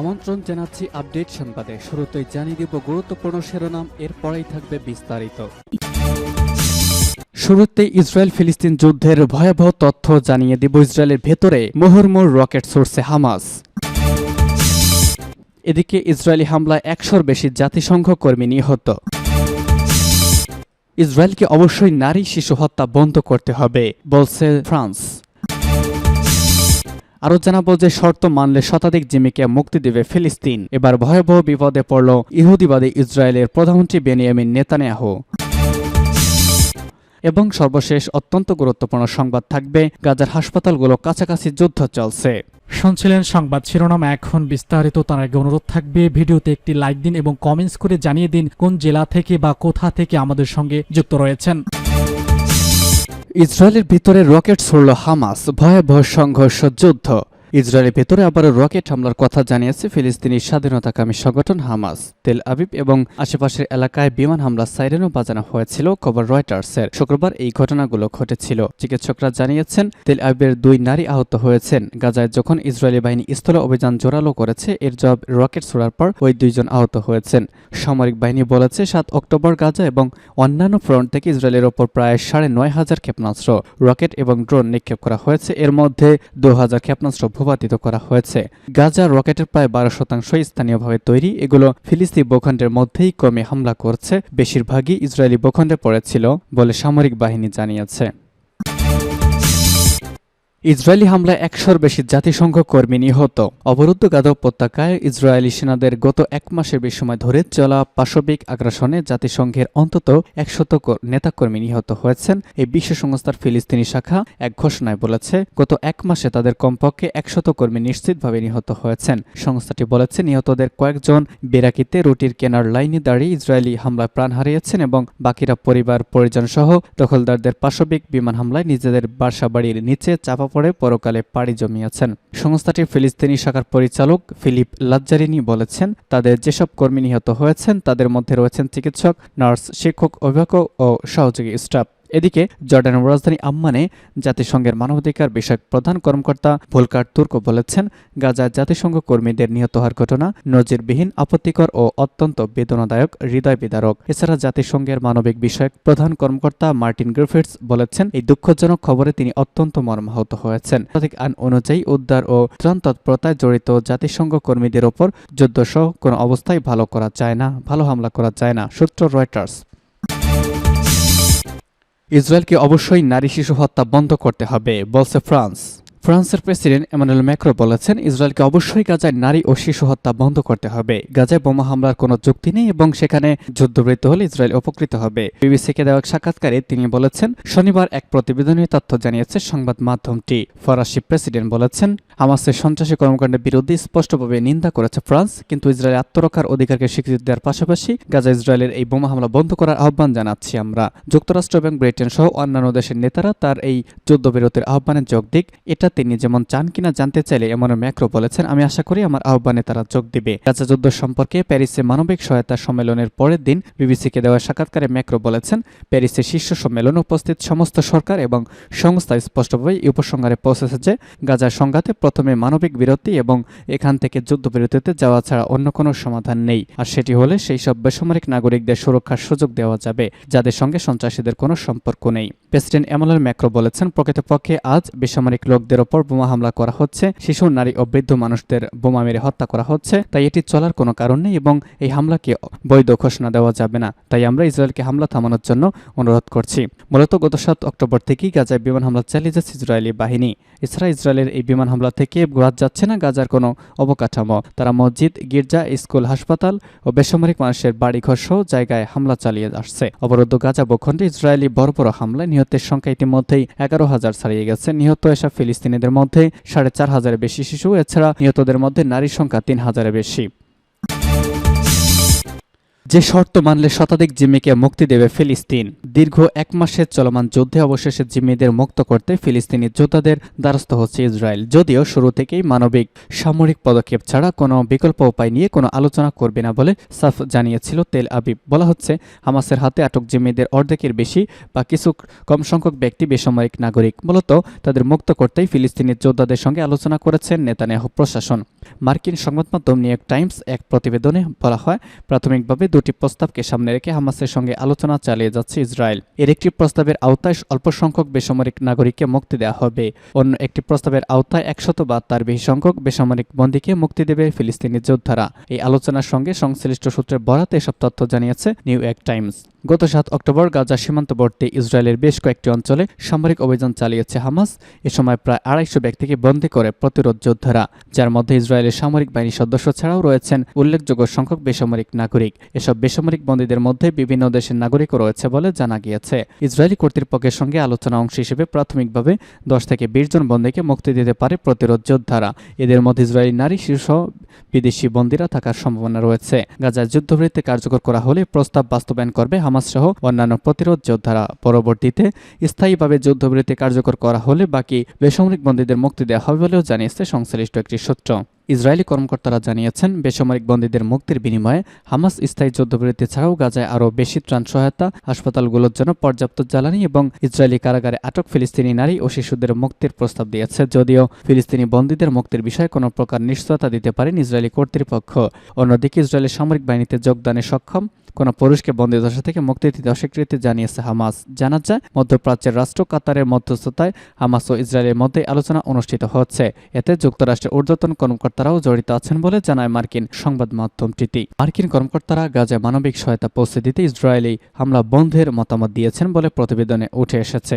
আমন্ত্রণ জানাচ্ছি আপডেট সংবাদে। শুরুতেই জানিয়ে দিব গুরুত্বপূর্ণ শিরোনাম, এরপরেই থাকবে বিস্তারিত। শুরুতেই ইসরায়েল ফিলিস্তিন যুদ্ধের ভয়াবহ তথ্য জানিয়ে দিব ইসরায়েলের ভেতরে মুহুর্মুর রকেট সোর্সে হামাস। এদিকে ইসরায়েলি হামলায় একশোর বেশি জাতিসংঘ কর্মী নিহত। ইসরায়েলকে অবশ্যই নারী শিশু হত্যা বন্ধ করতে হবে, বলছে ফ্রান্স। আরও জানাব যে শর্ত মানলে শতাধিক জিমিকে মুক্তি দেবে ফিলিস্তিন। এবার ভয়াবহ বিপদে পড়ল ইহুদিবাদী ইসরায়েলের প্রধানমন্ত্রী বেনিয়ামিন নেতানিয়াহু। এবং সর্বশেষ অত্যন্ত গুরুত্বপূর্ণ সংবাদ থাকবে গাজার হাসপাতালগুলো কাছাকাছি যুদ্ধ চলছে। শুনছিলেন সংবাদ শিরোনাম, এখন বিস্তারিত, তার আগে অনুরোধ থাকবে, ভিডিওতে একটি লাইক দিন এবং কমেন্টস করে জানিয়ে দিন কোন জেলা থেকে বা কোথা থেকে আমাদের সঙ্গে যুক্ত রয়েছেন। ইসরায়েলের ভিতরে রকেট ছড়ল হামাস ভয়াবহ সংঘর্ষ যুদ্ধ। ইসরায়েলের ভেতরে আবারও রকেট হামলার কথা জানিয়েছে ফিলিস্তিনি স্বাধীনতাকামী সংগঠন হামাস। তেল আবিব এবং আশেপাশের এলাকায় বিমান হামলা সাইরেনও বাজানো হয়েছিল, খবর রয়টার্সের। শুক্রবার এই ঘটনাগুলো ঘটেছিল। চিকিৎসকরা জানিয়েছেন, তেল আবিবের দুই নারী আহত হয়েছেন। গাজায় যখন ইসরায়েলি বাহিনী স্থলে অভিযান জোরালো করেছে, এর জবাব রকেট ছোড়ার পর ওই দুইজন আহত হয়েছেন। সামরিক বাহিনী বলেছে, সাত অক্টোবর গাজা এবং অন্যান্য ফ্রন্ট থেকে ইসরায়েলের ওপর প্রায় সাড়ে নয় হাজার ক্ষেপণাস্ত্র, রকেট এবং ড্রোন নিক্ষেপ করা হয়েছে। এর মধ্যে দু হাজার ক্ষেপণাস্ত্র ভূপাতিত করা হয়েছে। গাজা রকেটের প্রায় বারো শতাংশ স্থানীয়ভাবে তৈরি। এগুলো ফিলিস্তি ভূখণ্ডের মধ্যেই কমে হামলা করছে। বেশিরভাগই ইসরায়েলি ভূখণ্ডে পড়েছিল বলে সামরিক বাহিনী জানিয়েছে। ইসরায়েলি হামলায় একশোর বেশি জাতিসংঘ কর্মী নিহত। অবরুদ্ধ গাদা উপত্যকায় ইসরায়েলি সেনাদের গত এক মাসের বেশি সময় ধরে চলা পাশবিক আগ্রাসনে জাতিসংঘের অন্তত একশত নেতাকর্মী নিহত হয়েছেন। এই বিশ্ব সংস্থার ফিলিস্তিনি শাখা এক ঘোষণায় বলেছে, গত এক মাসে তাদের কমপক্ষে একশত কর্মী নিশ্চিতভাবে নিহত হয়েছেন। সংস্থাটি বলেছে, নিহতদের কয়েকজন বেরাকিতে রুটির কেনার লাইনে দাঁড়িয়ে ইসরায়েলি হামলায় প্রাণ হারিয়েছেন এবং বাকিরা পরিবার পরিজন সহ দখলদারদের পাশবিক বিমান হামলায় নিজেদের বাসাবাড়ির নিচে চাপা পড়ে পরকালে পাড়ি জমিয়েছেন। সংস্থাটির ফিলিস্তিনি শাখার পরিচালক ফিলিপ লাজ্জারিনি বলেছেন, তাদের যেসব কর্মী নিহত হয়েছেন, তাদের মধ্যে রয়েছেন চিকিৎসক, নার্স, শিক্ষক, অভিভাবক ও সহযোগী স্টাফ। এদিকে জর্ডানের রাজধানী আম্মানে জাতিসংঘের মানবাধিকার বিষয়ক প্রধান কর্মকর্তা ভোলকার তুর্ক বলেছেন গাজার জাতিসংঘ কর্মীদের নিহত হওয়ার ঘটনা নজিরবিহীন, আপত্তিকর ও অত্যন্ত বেদনাদায়ক হৃদয় বিদারক এছাড়া জাতিসংঘের মানবিক বিষয়ক প্রধান কর্মকর্তা মার্টিন গ্রিফিটস বলেছেন, এই দুঃখজনক খবরে তিনি অত্যন্ত মর্মাহত হয়েছেন। সঠিক আইন অনুযায়ী উদ্ধার ও ত্রাণ তৎপরতায় জড়িত জাতিসংঘ কর্মীদের ওপর যুদ্ধসহ কোনো অবস্থায় ভালো করা যায় না, ভালো হামলা করা যায় না, সূত্র রয়টার্স। ইসরায়েলকে অবশ্যই নারী শিশু হত্যা বন্ধ করতে হবে বলছে ফ্রান্স। ফ্রান্সের প্রেসিডেন্ট এমানুয়েল ম্যাক্রো বলেছেন, ইসরায়েলকে অবশ্যই গাজায় নারী ও শিশু হত্যা বন্ধ করতে হবে। গাজায় বোমা হামলার কোনো যুক্তি নেই এবং সেখানে যুদ্ধবৃত্ত হলে ইসরায়েল উপকৃত হবে। বিবিসিকে দেওয়া সাক্ষাৎকারে তিনি বলেছেন, শনিবার এক প্রতিবেদনে তথ্য জানিয়েছে সংবাদ মাধ্যমটি। ফরাসি প্রেসিডেন্ট বলেছেন, হামাসের সন্ত্রাসী কর্মকাণ্ডের বিরুদ্ধে স্পষ্টভাবে নিন্দা করেছে ফ্রান্স, কিন্তু ইসরায়েল আত্মরক্ষার অধিকারকে স্বীকৃতি দেওয়ার পাশাপাশি গাজা ইসরায়েলের এই বোমা হামলা বন্ধ করার আহ্বান জানাচ্ছি আমরা। যুক্তরাষ্ট্র এবং ব্রিটেন সহ অন্যান্য দেশের নেতারা তার এই যুদ্ধবিরতির আহ্বানে যোগ দিক। এটা তিনি যেমন চান কিনা জানতে চাইলে এমন ম্যাক্রো বলেছেন, আমি আশা করি আমার আহ্বানে তারা যোগ দিবে। গাজা যুদ্ধ সম্পর্কে প্যারিসে মানবিক সহায়তা সম্মেলনের পরের দিন বিবিসিকে দেওয়া সাক্ষাৎকারে ম্যাক্রো বলেছেন প্যারিসে শীর্ষ সম্মেলনে উপস্থিত সমস্ত সরকার এবং সংস্থা স্পষ্টভাবে এই উপসংহারে পৌঁছেছে যে গাজার সংঘাতে প্রথমে মানবিক বিরতি এবং এখান থেকে যুদ্ধবিরতিতে যাওয়া ছাড়া অন্য কোনো সমাধান নেই। আর সেটি হলে সেই সব বেসামরিক নাগরিকদের সুরক্ষার সুযোগ দেওয়া যাবে, যাদের সঙ্গে সন্ত্রাসীদের কোনো সম্পর্ক নেই। প্রেসিডেন্ট এমানুয়েল ম্যাক্রো বলেছেন, প্রকৃতপক্ষে আজ বেসামরিক লোকদের ওপর বোমা হামলা করা হচ্ছে, শিশু, নারী ও বৃদ্ধ মানুষদের বোমা মেরে হত্যা করা হচ্ছে, তাই এটি চলার কোনো কারণ নেই এবং এই হামলাকে বৈধ ঘোষণা দেওয়া যাবে না। তাই আমরা ইসরায়েলকে হামলা থামানোর জন্য অনুরোধ করছি। মূলত গত সাত অক্টোবর থেকেই গাজায় বিমান হামলা চালিয়ে যাচ্ছে ইসরায়েলি বাহিনী। এছাড়া ইসরায়েলের এই বিমান হামলা থেকে বাদ যাচ্ছে না গাজার কোনো অবকাঠামো। তারা মসজিদ, গির্জা, স্কুল, হাসপাতাল ও বেসামরিক মানুষের বাড়িঘর সহ জায়গায় হামলা চালিয়ে আসছে। অবরুদ্ধ গাজা ভূখণ্ডে ইসরায়েলি বড় বড় হামলায় নিহতের সংখ্যা ইতিমধ্যেই এগারো হাজার ছাড়িয়ে গেছে। নিহত এসব ফিলিস্তিনিদের মধ্যে সাড়ে চার হাজারের বেশি শিশু, এছাড়া নিহতদের মধ্যে নারীর সংখ্যা তিন হাজারের বেশি। যে শর্ত মানলে শতাধিক জিম্মিকে মুক্তি দেবে ফিলিস্তিন। দীর্ঘ এক মাসের চলমান যুদ্ধে অবশেষে জিম্মিদের মুক্ত করতে ফিলিস্তিনি যোদ্ধাদের দ্বারস্থ হচ্ছে ইসরায়েল, যদিও শুরু থেকেই মানবিক সামরিক পদক্ষেপ ছাড়া কোনো বিকল্প উপায় নিয়ে কোনো আলোচনা করবে না বলে সাফ জানিয়েছিল তেল আবিব। বলা হচ্ছে, হামাসের হাতে আটক জিম্মিদের অর্ধেকের বেশি বা কিছু কম সংখ্যক ব্যক্তি বেসামরিক নাগরিক, মূলত তাদের মুক্ত করতেই ফিলিস্তিনি যোদ্ধাদের সঙ্গে আলোচনা করেছেন নেতানিয়াহু প্রশাসন। মার্কিন সংবাদ মাধ্যম নিউ ইয়র্ক টাইমস এক প্রতিবেদনে বলা হয়, প্রাথমিকভাবে দুটি প্রস্তাবকে সামনে রেখে হামাসের সঙ্গে আলোচনা চালিয়ে যাচ্ছে ইসরায়েল। এর একটি প্রস্তাবের আওতায় অল্প সংখ্যক বেসামরিক নাগরিককে মুক্তি দেওয়া হবে। অন্য একটি প্রস্তাবের আওতায় একশত বা তার বেশি সংখ্যক বেসামরিক বন্দীকে মুক্তি দেবে ফিলিস্তিনি যোদ্ধারা। এই আলোচনার সঙ্গে সংশ্লিষ্ট সূত্রে বরাতে এসব তথ্য জানিয়েছে নিউ ইয়র্ক টাইমস। গত সাত অক্টোবর গাজা সীমান্তবর্তী ইসরায়েলের বেশ কয়েকটি অঞ্চলে সামরিক অভিযান চালিয়েছে হামাস, এ সময় প্রায় আড়াইশো ব্যক্তিকে বন্দী করে প্রতিরোধ যোদ্ধারা, যার মধ্যে ইসরায়েলের সামরিক বাহিনীর সদস্য ছাড়াও রয়েছেন উল্লেখযোগ্য সংখ্যক বেসামরিক নাগরিক। এসব বেসামরিক বন্দীদের মধ্যে বিভিন্ন দেশের নাগরিকও রয়েছে বলে জানা গিয়েছে। ইসরায়েলি কর্তৃপক্ষের সঙ্গে আলোচনা অংশ হিসেবে প্রাথমিকভাবে দশ থেকে বিশ জন বন্দীকে মুক্তি দিতে পারে প্রতিরোধ যোদ্ধারা। এদের মধ্যে ইসরায়েলি নারী শীর্ষ বিদেশি বন্দীরা থাকার সম্ভাবনা রয়েছে। গাজার যুদ্ধবৃত্তি কার্যকর করা হলে প্রস্তাব বাস্তবায়ন করবে সহ অন্যান্য প্রতিরোধ যোদ্ধারা। পরবর্তীতে স্থায়ীভাবে যুদ্ধবিরতি কার্যকর করা হলে বাকি বেসামরিক বন্দীদের মুক্তি দেওয়া হবে বলেও জানিয়েছে সংশ্লিষ্ট একটি সূত্র। ইসরায়েলি কর্মকর্তারা জানিয়েছেন, বেসামরিক বন্দীদের মুক্তির বিনিময়ে হামাস স্থায়ী যুদ্ধবিরতি ছাড়াও গাজায় আরও বেশি ত্রাণ সহায়তা, হাসপাতালগুলোর জন্য পর্যাপ্ত জ্বালানি এবং ইসরায়েলি কারাগারে আটক ফিলিস্তিনি নারী ও শিশুদের মুক্তির প্রস্তাব দিয়েছে। যদিও ফিলিস্তিনি বন্দীদের মুক্তির বিষয়ে কোনো প্রকার নিশ্চয়তা দিতে পারেন ইসরায়েলি কর্তৃপক্ষ। অন্যদিকে ইসরায়েলের সামরিক বাহিনীতে যোগদানে সক্ষম কোন পুরুষকে বন্দী বন্দিদশা থেকে মুক্তি দিতে অস্বীকৃতি জানিয়েছে হামাস। জানা যায়, মধ্যপ্রাচ্যের রাষ্ট্র কাতারের মধ্যস্থতায় হামাস ও ইসরায়েলের মধ্যে আলোচনা অনুষ্ঠিত হচ্ছে। এতে যুক্তরাষ্ট্রের ঊর্ধ্বতন কর্মকর্তারাও জড়িত আছেন বলে জানায় মার্কিন সংবাদ মাধ্যমটিতে। মার্কিন কর্মকর্তারা গাজায় মানবিক সহায়তা পৌঁছে দিতে ইসরায়েলি হামলা বন্ধের মতামত দিয়েছেন বলে প্রতিবেদনে উঠে এসেছে।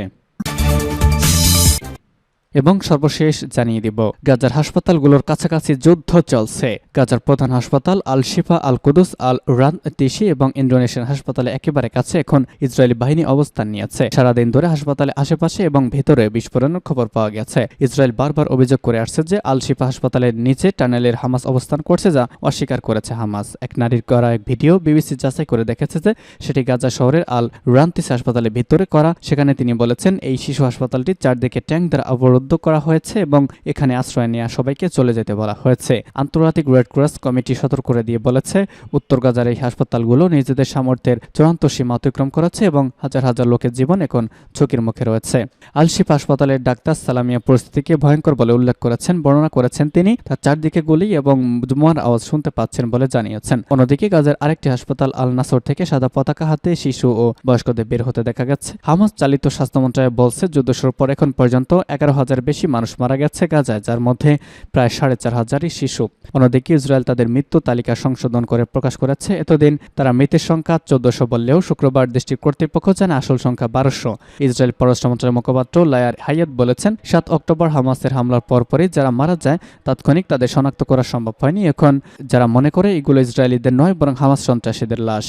এবং সর্বশেষ জানিয়ে দিব, গাজার হাসপাতালগুলোর কাছাকাছি যুদ্ধ চলছে। গাজার প্রধান হাসপাতাল আল শিফা আল কুদুস আল রান তিসি এবং ইন্ডোনেশিয়ান হাসপাতালে একেবারে কাছে এখন ইসরায়েলি বাহিনী অবস্থান নিয়েছে। সারাদিন ধরে হাসপাতালে আশেপাশে এবং ভেতরে বিস্ফোরণের খবর পাওয়া গেছে। ইসরায়েল বারবার অভিযোগ করে আসছে যে আল শিফা হাসপাতালের নিচে টানেলের হামাস অবস্থান করছে যা অস্বীকার করেছে হামাস। এক নারীর করা এক ভিডিও বিবিসি যাচাই করে দেখেছে যে সেটি গাজা শহরের আল রান্তিস হাসপাতালের ভিতরে করা। সেখানে তিনি বলেছেন, এই শিশু হাসপাতালটি চারদিকে ট্যাঙ্ক দ্বারা অবরোধ করা হয়েছে এবং এখানে আশ্রয় নেওয়া সবাইকে চলে যেতে বলা হয়েছে। আন্তর্জাতিক রেড ক্রস কমিটি সতর্ক করে দিয়ে বলেছে, উত্তর গাজার এই হাসপাতালগুলো নিজেদের সামর্থ্যের চূড়ান্ত সীমা অতিক্রম করেছে এবং হাজার হাজার লোকের জীবন এখন ঝুঁকির মুখে রয়েছে। আলশিফ হাসপাতালের ডাক্তার সালামিয়া পরিস্থিতিকে ভয়ঙ্কর বলে উল্লেখ করেছেন, বর্ণনা করেছেন তিনি। তার চারদিকে গুলি এবং জুমার আওয়াজ শুনতে পাচ্ছেন বলে জানিয়েছেন। অন্যদিকে গাজার আরেকটি হাসপাতাল আল নাসর থেকে সাদা পতাকা হাতে শিশু ও বয়স্কদের বের হতে দেখা গেছে। হামাস চালিত স্বাস্থ্য মন্ত্রণালয় বলছে, যুদ্ধ শুরুর পর এখন পর্যন্ত এগারো হাজার বেশি মানুষ মারা গেছে গাজায়, যার মধ্যে প্রায় সাড়ে চার হাজারই শিশু। অন্যদিকে ইসরায়েল তাদের মৃত্যু তালিকা সংশোধন করে প্রকাশ করেছে। এতদিন তারা মৃতের সংখ্যা চোদ্দশো বললেও শুক্রবার দেশটির কর্তৃপক্ষ জানে আসল সংখ্যা বারোশো। ইসরায়েল পররাষ্ট্র মন্ত্রণালয়ের মুখপাত্র লায়ার হাইয়াত বলেছেন, সাত অক্টোবর হামাসের হামলার পরপরই যারা মারা যায়, তাৎক্ষণিক তাদের শনাক্ত করা সম্ভব হয়নি। এখন যারা মনে করে এগুলো ইসরায়েলিদের নয়, বরং হামাস সন্ত্রাসীদের লাশ।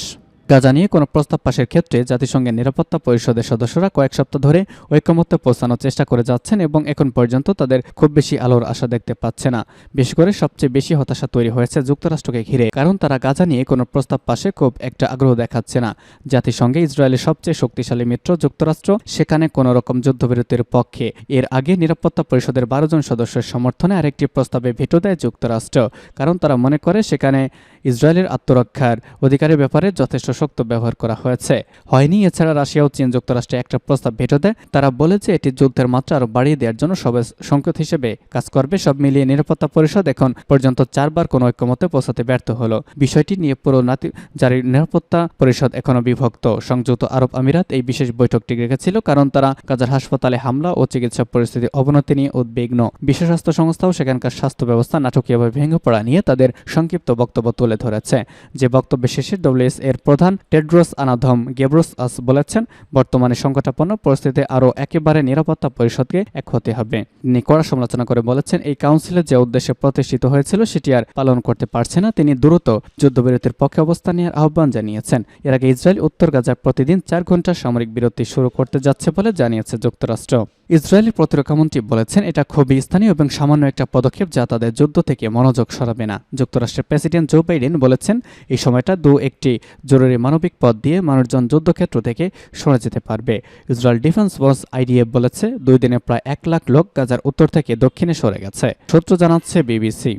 গাজা নিয়ে কোনো প্রস্তাব পাশের ক্ষেত্রে জাতিসংঘের নিরাপত্তা পরিষদের সদস্যরা কয়েক সপ্তাহ ধরে ঐক্যমত্যে পৌঁছানোর চেষ্টা করে যাচ্ছেন এবং এখন পর্যন্ত তাদের খুব বেশি আলোর আশা দেখতে পাচ্ছে না। বিশেষ করে সবচেয়ে বেশি হতাশা তৈরি হয়েছে যুক্তরাষ্ট্রকে ঘিরে, কারণ তারা গাজা নিয়ে কোনো প্রস্তাব পাশে খুব একটা আগ্রহ দেখাচ্ছে না। জাতিসংঘে ইসরায়েলের সবচেয়ে শক্তিশালী মিত্র যুক্তরাষ্ট্র, সেখানে কোনো রকম যুদ্ধবিরতির পক্ষে। এর আগে নিরাপত্তা পরিষদের বারো জন সদস্যের সমর্থনে আরেকটি প্রস্তাবে ভেটো দেয় যুক্তরাষ্ট্র, কারণ তারা মনে করে সেখানে ইসরায়েলের আত্মরক্ষার অধিকারের ব্যাপারে যথেষ্ট শক্ত ব্যবহার করা হয়েছে। হয়নি, এছাড়া রাশিয়া ও চীন যুক্তরাষ্ট্রে একটা প্রস্তাব ভেটো দেয়। তারা বলেছে, এটি যুদ্ধের মাত্রা আরও বাড়িয়ে দেওয়ার জন্য সবে সংকেত হিসেবে কাজ করবে। সব মিলিয়ে নিরাপত্তা পরিষদ এখন পর্যন্ত চারবার কোনো ঐক্যমতে পৌঁছাতে ব্যর্থ হলো। বিষয়টি নিয়ে পুরো নাতি জারির নিরাপত্তা পরিষদ এখনও বিভক্ত। সংযুক্ত আরব আমিরাত এই বিশেষ বৈঠকটি রেখেছিল কারণ তারা গাজার হাসপাতালে হামলা ও চিকিৎসা পরিস্থিতি অবনতি নিয়ে উদ্বিগ্ন। বিশ্ব স্বাস্থ্য সংস্থাও সেখানকার স্বাস্থ্য ব্যবস্থা নাটকীয়ভাবে ভেঙে পড়া নিয়ে তাদের সংক্ষিপ্ত বক্তব্য তুলে ধরেছে। যে বক্তব্য শেষে ডব্লিউএস এর প্রধান টেড্রোস আনাধম গেব্রোস আস বলেছেন, বর্তমানে সংকটাপন্ন পরিস্থিতিতে আরও একেবারে নিরাপত্তা পরিষদকে এক হতে হবে। তিনি কড়া সমালোচনা করে বলেছেন, এই কাউন্সিলে যে উদ্দেশ্যে প্রতিষ্ঠিত হয়েছিল সেটি আর পালন করতে পারছে না। তিনি দ্রুত যুদ্ধবিরতির পক্ষে অবস্থান নেওয়ার আহ্বান জানিয়েছেন। এর আগে ইসরায়েল উত্তর গাজায় প্রতিদিন চার ঘণ্টা সামরিক বিরতি শুরু করতে যাচ্ছে বলে জানিয়েছে যুক্তরাষ্ট্র। ইসরায়েলি প্রতিরক্ষামন্ত্রী বলেছেন, এটা খুবই স্থানীয় এবং সামান্য একটা পদক্ষেপ যা তাদের যুদ্ধ থেকে মনোযোগ সরাবে না। যুক্তরাষ্ট্রের প্রেসিডেন্ট জো বাইডেন বলেছেন, এই সময়টা দু একটি জরুরি মানবিক পথ দিয়ে মানুষজন যুদ্ধক্ষেত্র থেকে সরে যেতে পারবে। ইসরায়েল ডিফেন্স ফোর্স আইডিএফ বলেছে, দুই দিনে প্রায় এক লাখ লোক গাজার উত্তর থেকে দক্ষিণে সরে গেছে। সূত্র জানাচ্ছে বিবিসি।